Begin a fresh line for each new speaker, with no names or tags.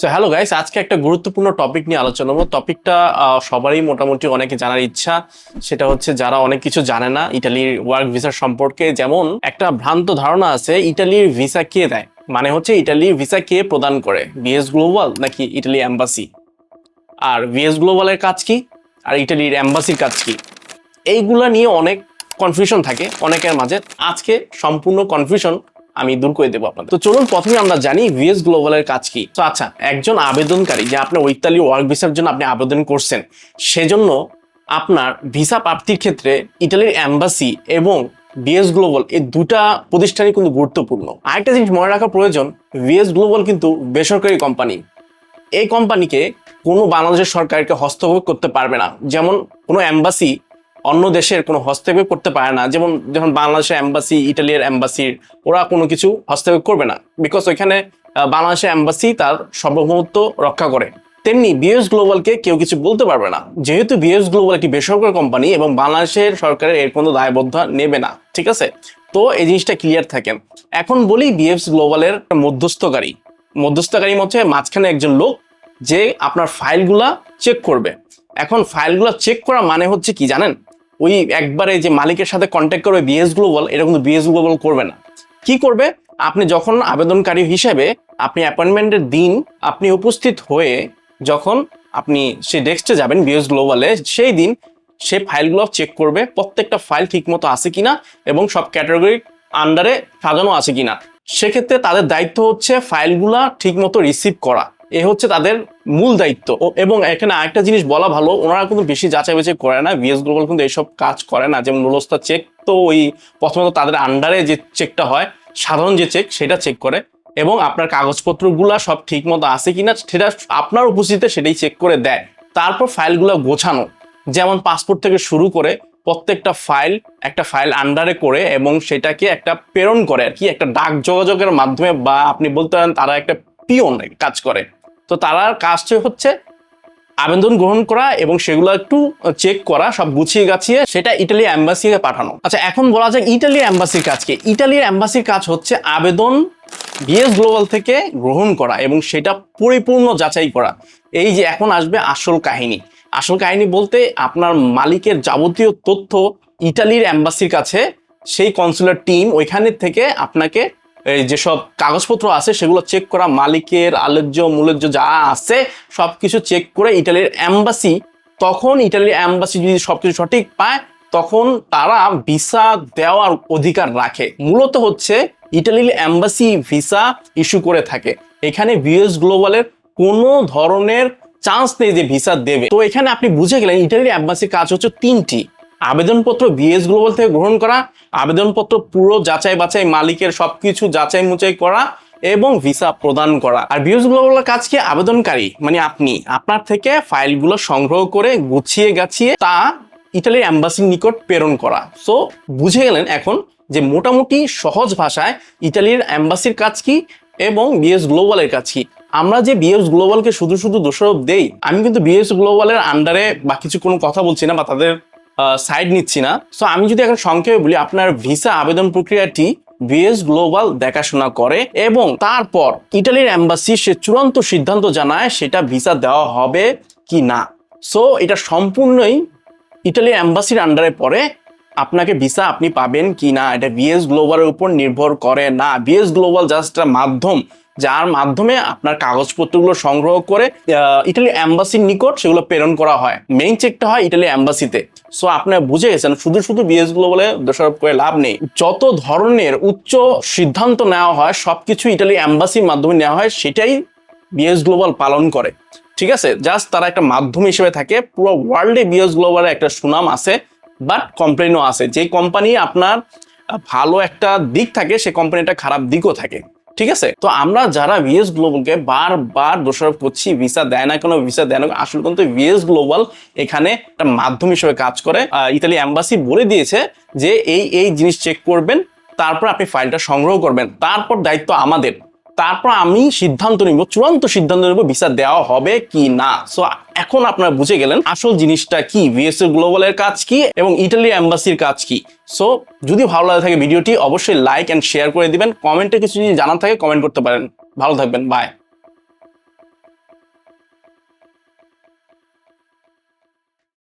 So hello guys আজকে একটা গুরুত্বপূর্ণ টপিক নিয়ে আলোচনা করব। টপিকটা সবারই মোটামুটি অনেকে জানার ইচ্ছা। সেটা হচ্ছে যারা অনেক কিছু জানে না ইটালির ওয়ার্ক ভিসার সম্পর্কে। যেমন, একটা ভ্রান্ত ধারণা আছে ইটালির ভিসা কে দেয়? মানে হচ্ছে ইটালির ভিসা কে প্রদান করে? বিএস গ্লোবাল নাকি ইটালি অ্যাম্বাসি আর বিএস গ্লোবালের কাজ কি? আর ইটালির অ্যাম্বাসির কাজ কি? এইগুলা নিয়ে অনেক কনফিউশন থাকে, অনেকের মাঝে। আজকে সম্পূর্ণ কনফিউশন আমি দূর করে দেবো আপনাদের। তো চলুন প্রথমে আমরা জানি ভিএস গ্লোবালের কাজ কি। তো আচ্ছা একজন আবেদনকারী যে আপনি ইতালি ওয়ার্ক ভিসার জন্য আপনি আবেদন করছেন, সেজন্য আপনার ভিসা প্রাপ্তির ক্ষেত্রে ইটালির অ্যাম্বাসি এবং বিএস গ্লোবাল এই দুটা প্রতিষ্ঠানই কিন্তু গুরুত্বপূর্ণ। আরেকটা জিনিস মনে রাখা প্রয়োজন ভিএস গ্লোবাল কিন্তু বেসরকারি কোম্পানি এই কোম্পানিকে কোনো বাংলাদেশের সরকারকে হস্তক্ষেপ করতে পারবে না। যেমন কোনো অ্যাম্বাসি অন্য দেশের কোনো হস্তক্ষেপ করতে পারে না। যেমন যখন বাংলাদেশের অ্যাম্বাসি ইটালির অ্যাম্বাসির ওরা কোনো কিছু হস্তক্ষেপ করবে না। বিকজ ওইখানে বাংলাদেশের অ্যাম্বাসি তার সার্বভৌমত্ব রক্ষা করে। তেমনি বিএস গ্লোবালকে কেউ কিছু বলতে পারবে না। যেহেতু বিএস গ্লোবাল একটি বেসরকারি কোম্পানি এবং বাংলাদেশের সরকারের এর কোনো দায়বদ্ধ নেবে না। ঠিক আছে? তো এই জিনিসটা ক্লিয়ার থাকেন এখন বলি বিএস গ্লোবালের মধ্যস্থকারী। মধ্যস্থকারী মধ্যে মাঝখানে একজন লোক যে আপনার ফাইলগুলা চেক করবে। এখন ফাইলগুলো চেক করা মানে হচ্ছে কি জানেন? ওই একবারে যে মালিকের সাথে কন্ট্যাক্ট করবে বিএস গ্লোবাল এটা কিন্তু বিএস গ্লোবাল করবে না। কি করবে? আপনি যখন আবেদনকারী হিসেবে আপনি অ্যাপয়েন্টমেন্টের দিন আপনি উপস্থিত হয়ে যখন আপনি সে ডেস্কে যাবেন বিএস গ্লোবালে সেই দিন সে ফাইলগুলো চেক করবে প্রত্যেকটা ফাইল ঠিকমতো আছে কিনা এবং সব ক্যাটাগরির আন্ডারে সাজানো আছে কিনা। সেক্ষেত্রে তাদের দায়িত্ব হচ্ছে ফাইলগুলা ঠিকমতো রিসিভ করা। এ হচ্ছে তাদের মূল দায়িত্ব। এবং এখানে আরেকটা জিনিস বলা ভালো, ওনারা কিন্তু বেশি যাচাই বাছাই করে না। বিএস গ্লোবাল কিন্তু এইসব কাজ করে না। যেমন নুলস্তা চেক তো ওই প্রথমত তাদের আন্ডারে যে চেকটা হয়, সাধারণ যে চেক সেটা চেক করে। এবং আপনার কাগজপত্রগুলা সব ঠিক মতো আছে কিনা, সেটা আপনার উপস্থিতিতে সেটাই চেক করে দেয়। তারপর ফাইলগুলো গোছানো। যেমন পাসপোর্ট থেকে শুরু করে প্রত্যেকটা ফাইল একটা ফাইল আন্ডারে করে এবং সেটাকে একটা প্রেরণ করে আর কি, একটা ডাক যোগাযোগের মাধ্যমে বা আপনি বলতে পারেন তারা একটা পিয়ন কাজ করে। তো তারা কাজটা হচ্ছে আবেদন গ্রহণ করা এবং সেগুলো একটু চেক করা, সব গুছিয়ে গাছিয়ে সেটা ইটালি অ্যাম্বাসিকে পাঠানো। আচ্ছা এখন বলা যাক ইটালি অ্যাম্বাসির কাজ কি? ইটালির অ্যাম্বাসির কাজ হচ্ছে আবেদন বিএস গ্লোবাল থেকে গ্রহণ করা এবং সেটা পরিপূর্ণ যাচাই করা। এই যে এখন আসবে আসল কাহিনী। আসল কাহিনী বলতে আপনার মালিকের যাবতীয় তথ্য ইটালির অ্যাম্বাসির কাছে, সেই কনসুলার টিম ওইখানের থেকে আপনাকে এই যেসব কাগজপত্র আছে, সেগুলো চেক করা, মালিকের আলোচ্য মূল্য যা আছে সব কিছু চেক করে ইটালির অ্যাম্বাসি তখন ইটালির অ্যাম্বাসি যদি সবকিছু সঠিক পায়, তখন তারা ভিসা দেওয়ার অধিকার রাখে। মূলত হচ্ছে ইটালির অ্যাম্বাসি ভিসা ইস্যু করে থাকে। এখানে ভিএস গ্লোবালের কোনো ধরনের চান্স নেই যে ভিসা দেবে। তো এখানে আপনি বুঝে গেলেন, ইটালির অ্যাম্বাসির কাজ হচ্ছে তিনটি। আবেদনপত্র বিএস গ্লোবাল থেকে গ্রহণ করা, আবেদনপত্র পুরো যাচাই বাছাই, মালিকের সবকিছু যাচাই মুচাই করা এবং ভিসা প্রদান করা। আর বিএস গ্লোবালের কাজ কি? আবেদনকারী মানে আপনি, আপনার থেকে ফাইলগুলো সংগ্রহ করে গুছিয়ে গাছিয়ে তা ইটালির অ্যাম্বাসির নিকট প্রেরণ করা। সো বুঝে গেলেন এখন যে মোটামুটি সহজ ভাষায় ইটালির অ্যাম্বাসির কাজ কি এবং বিএস গ্লোবালের কাজ কি। আমরা যে বিএস গ্লোবালকে শুধু শুধু দোষারোপ দেই, আমি কিন্তু বিএস গ্লোবালের আন্ডারে বা কিছু কোনো কথা বলছি না বা তাদের সাইড নিচ্ছি না। সো আমি যদি এখন সংক্ষেপে বলি, আপনার ভিসা আবেদন প্রক্রিয়াটি বিএস গ্লোবাল দেখাশোনা করে এবং তারপর ইটালির অ্যাম্বাসি সে চূড়ান্ত সিদ্ধান্ত জানায় সেটা ভিসা দেওয়া হবে কি না। সো এটা সম্পূর্ণই ইটালির অ্যাম্বাসির আন্ডারে পড়ে। আপনাকে ভিসা আপনি পাবেন কি না এটা বিএস গ্লোবালের উপর নির্ভর করে না। বিএস গ্লোবাল জাস্ট মাধ্যম, যার মাধ্যমে আপনার কাগজপত্রগুলো সংগ্রহ করে ইটালি অ্যাম্বাসির নিকট সেগুলো প্রেরণ করা হয়। মেইন চেকটা হয় ইটালি অ্যাম্বাসিতে সো আপনারা বুঝে গেছেন, শুধু শুধু বিএস গ্লোবালে দোষারোপ করে লাভ নেই। যত ধরনের উচ্চ সিদ্ধান্ত নেওয়া হয়, সবকিছু ইটালি অ্যাম্বাসির মাধ্যমে নেওয়া হয়, সেটাই বিএস গ্লোবাল পালন করে। ঠিক আছে? জাস্ট তারা একটা মাধ্যম হিসেবে থাকে। পুরো ওয়ার্ল্ডে বিএস গ্লোবালের একটা সুনাম আছে। বাট কমপ্লেনও আছে। যে কোম্পানি আপনার ভালো একটা দিক থাকে, সে কোম্পানিটা খারাপ দিকও থাকে। ঠিক আছে? তো আমরা যারা ভিএস গ্লোবালকে বারবার দোষারোপ করছি ভিসা দেয় না কেন ভিসা দেয় না আসলে কিন্তু ভিএস গ্লোবাল এখানে একটা মাধ্যম হিসেবে কাজ করে। ইতালি অ্যাম্বাসি বলে দিয়েছে যে এই এই জিনিস চেক করবেন, তারপর আপনি ফাইলটা সংগ্রহ করবেন। তারপর দায়িত্ব আমাদের। তারপর আমি সিদ্ধান্ত নিব, চূড়ান্ত সিদ্ধান্ত নিব ভিসা দেওয়া হবে কি না। সো এখন আপনারা বুঝে গেলেন আসল জিনিসটা কি ভিএস গ্লোবালের কাজ কি এবং ইটালি অ্যাম্বাসির কাজ কি। সো যদি ভালো লাগে থাকে ভিডিওটি, অবশ্যই লাইক অ্যান্ড শেয়ার করে দিবেন। কমেন্টে কিছু যদি জানার থাকে কমেন্ট করতে পারেন। ভালো থাকবেন বাই